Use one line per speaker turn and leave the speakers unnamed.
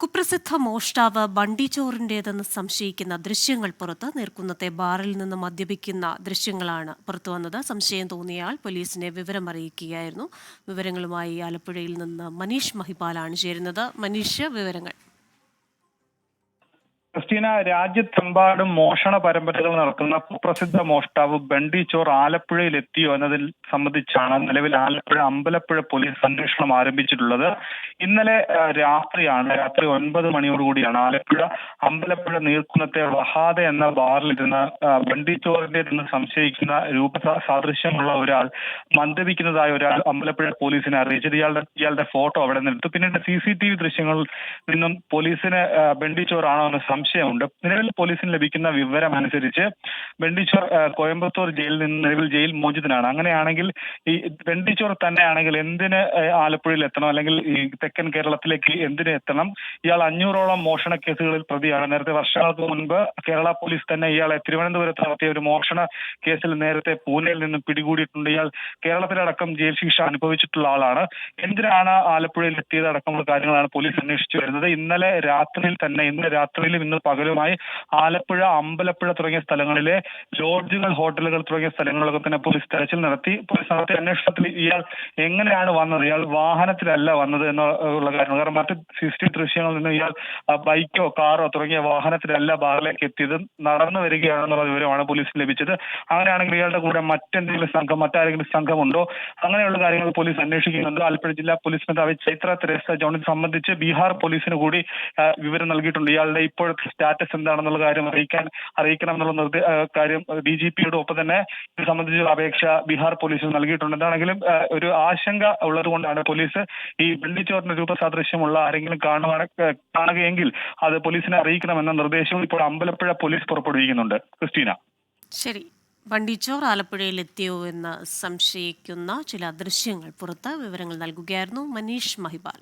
കുപ്രസിദ്ധ മോഷ്ടാവ് ബണ്ടി ചോറിന്റേതെന്ന് സംശയിക്കുന്ന ദൃശ്യങ്ങൾ പുറത്ത് നീർക്കുന്നത്തെ ബാറിൽ നിന്ന് മദ്യപിക്കുന്ന ദൃശ്യങ്ങളാണ് പുറത്തു പുറത്തുവന്നത് സംശയം തോന്നിയാൽ പോലീസിനെ വിവരം അറിയിക്കുകയായിരുന്നു വിവരങ്ങളുമായി ആലപ്പുഴയിൽ നിന്ന് മനീഷ് മഹിപാലാണ് ചേരുന്നത്. മനീഷ് വിവരങ്ങൾ.
ക്രിസ്റ്റീന രാജ്യത്തെമ്പാടും മോഷണ പരമ്പരകൾ നടക്കുന്ന കുപ്രസിദ്ധ മോഷ്ടാവ് ബണ്ടി ചോർ ആലപ്പുഴയിൽ എത്തിയോ എന്നതിൽ സംബന്ധിച്ചാണ് നിലവിൽ ആലപ്പുഴ അമ്പലപ്പുഴ പോലീസ് അന്വേഷണം ആരംഭിച്ചിട്ടുള്ളത്. ഇന്നലെ രാത്രിയാണ് രാത്രി ഒൻപത് മണിയോടുകൂടിയാണ് ആലപ്പുഴ അമ്പലപ്പുഴ നീർക്കുന്നത്തെ വഹാദ എന്ന ബാറിലിരുന്ന ബണ്ടി ചോറിന്റെ നിന്ന് സംശയിക്കുന്ന രൂപ സാദൃശ്യമുള്ള ഒരാൾ മദ്യപിക്കുന്നതായ ഒരാൾ അമ്പലപ്പുഴ പോലീസിനെ അറിയിച്ചത്. ഇയാളുടെ ഇയാളുടെ ഫോട്ടോ അവിടെ നിന്നെടുത്തു. പിന്നീട് സി സി ടി വി ദൃശ്യങ്ങളിൽ നിന്നും പോലീസിന് ബണ്ടി ബണ്ടിച്ചോറാണോ എന്ന് സംശയമുണ്ട്. നിലവിൽ പോലീസിന് ലഭിക്കുന്ന വിവരം അനുസരിച്ച് വെണ്ടിച്ചോർ കോയമ്പത്തൂർ ജയിലിൽ നിന്ന് നിലവിൽ ജയിൽ മോചിതനാണ്. അങ്ങനെയാണെങ്കിൽ ഈ വെണ്ടിച്ചോർ തന്നെയാണെങ്കിൽ എന്തിന് ആലപ്പുഴയിൽ എത്തണം? അല്ലെങ്കിൽ ഈ തെക്കൻ കേരളത്തിലേക്ക് എന്തിന് എത്തണം? ഇയാൾ അഞ്ഞൂറോളം മോഷണ കേസുകളിൽ പ്രതിയാണ്. നേരത്തെ വർഷങ്ങൾക്ക് മുൻപ് കേരള പോലീസ് തന്നെ ഇയാളെ തിരുവനന്തപുരത്ത് നടത്തിയ ഒരു മോഷണ കേസിൽ നേരത്തെ പൂനെയിൽ നിന്നും പിടികൂടിയിട്ടുണ്ട്. ഇയാൾ കേരളത്തിലടക്കം ജയിൽ ശിക്ഷ അനുഭവിച്ചിട്ടുള്ള ആളാണ്. എന്തിനാണ് ആലപ്പുഴയിൽ എത്തിയത്? അടക്കമുള്ള കാര്യങ്ങളാണ് പോലീസ് അന്വേഷിച്ചു വരുന്നത്. ഇന്നലെ രാത്രിയിൽ തന്നെ ഇന്ന് രാത്രിയിലും ഇന്ന് പകലുമായി ആലപ്പുഴ അമ്പലപ്പുഴ തുടങ്ങിയ സ്ഥലങ്ങളിലെ ലോഡ്ജുകൾ ഹോട്ടലുകൾ തുടങ്ങിയ സ്ഥലങ്ങളിലൊക്കെ തന്നെ പോലീസ് തെരച്ചിൽ നടത്തി. പോലീസ് നടത്തിയ അന്വേഷണത്തിൽ ഇയാൾ എങ്ങനെയാണ് വന്നത്? ഇയാൾ വാഹനത്തിലല്ല വന്നത് എന്നുള്ള കാര്യം കാരണം മറ്റ് സി സി ടി ദൃശ്യങ്ങളിൽ നിന്ന് ഇയാൾ ബൈക്കോ കാറോ തുടങ്ങിയ വാഹനത്തിലല്ല ബാറിലേക്ക് എത്തിയത്. നടന്നു വരികയാണെന്നുള്ള വിവരമാണ് പോലീസിന് ലഭിച്ചത്. അങ്ങനെയാണെങ്കിൽ ഇയാളുടെ കൂടെ മറ്റെന്തെങ്കിലും സംഘം മറ്റാരെങ്കിലും സംഘമുണ്ടോ? അങ്ങനെയുള്ള കാര്യങ്ങൾ പോലീസ് അന്വേഷിക്കുന്നുണ്ട്. ആലപ്പുഴ ജില്ലാ പോലീസ് മേധാവി ചൈത്ര തെരേസ ജോണിനെ സംബന്ധിച്ച് ബീഹാർ പോലീസിന് കൂടി വിവരം നൽകിയിട്ടുണ്ട്. ഇയാളുടെ ഇപ്പോഴത്തെ സ്റ്റാറ്റസ് എന്താണെന്നുള്ള കാര്യം അറിയിക്കാൻ അറിയിക്കണം എന്നുള്ള കാര്യം ഡി ജി പിയുടെ ഒപ്പം തന്നെ ഇത് സംബന്ധിച്ചുള്ള അപേക്ഷ ബീഹാർ പോലീസിന് നൽകിയിട്ടുണ്ട്. എന്താണെങ്കിലും ഒരു ആശങ്ക ഉള്ളത് കൊണ്ടാണ് പോലീസ് ഈ വെള്ളിച്ചോറിന് രൂപസാദൃശ്യമുള്ള ആരെങ്കിലും കാണുവാണ് കാണുകയെങ്കിൽ അത് പോലീസിനെ അറിയിക്കണമെന്ന നിർദ്ദേശവും ഇപ്പോൾ അമ്പലപ്പുഴ പോലീസ് പുറപ്പെടുവിക്കുന്നുണ്ട്. ക്രിസ്റ്റീന.
ശരി. വണ്ടിച്ചോർ ആലപ്പുഴയിൽ എത്തിയോ എന്ന് സംശയിക്കുന്ന ചില ദൃശ്യങ്ങൾ പുറത്ത് വിവരങ്ങൾ നൽകുകയായിരുന്നു മനീഷ് മഹിപാൽ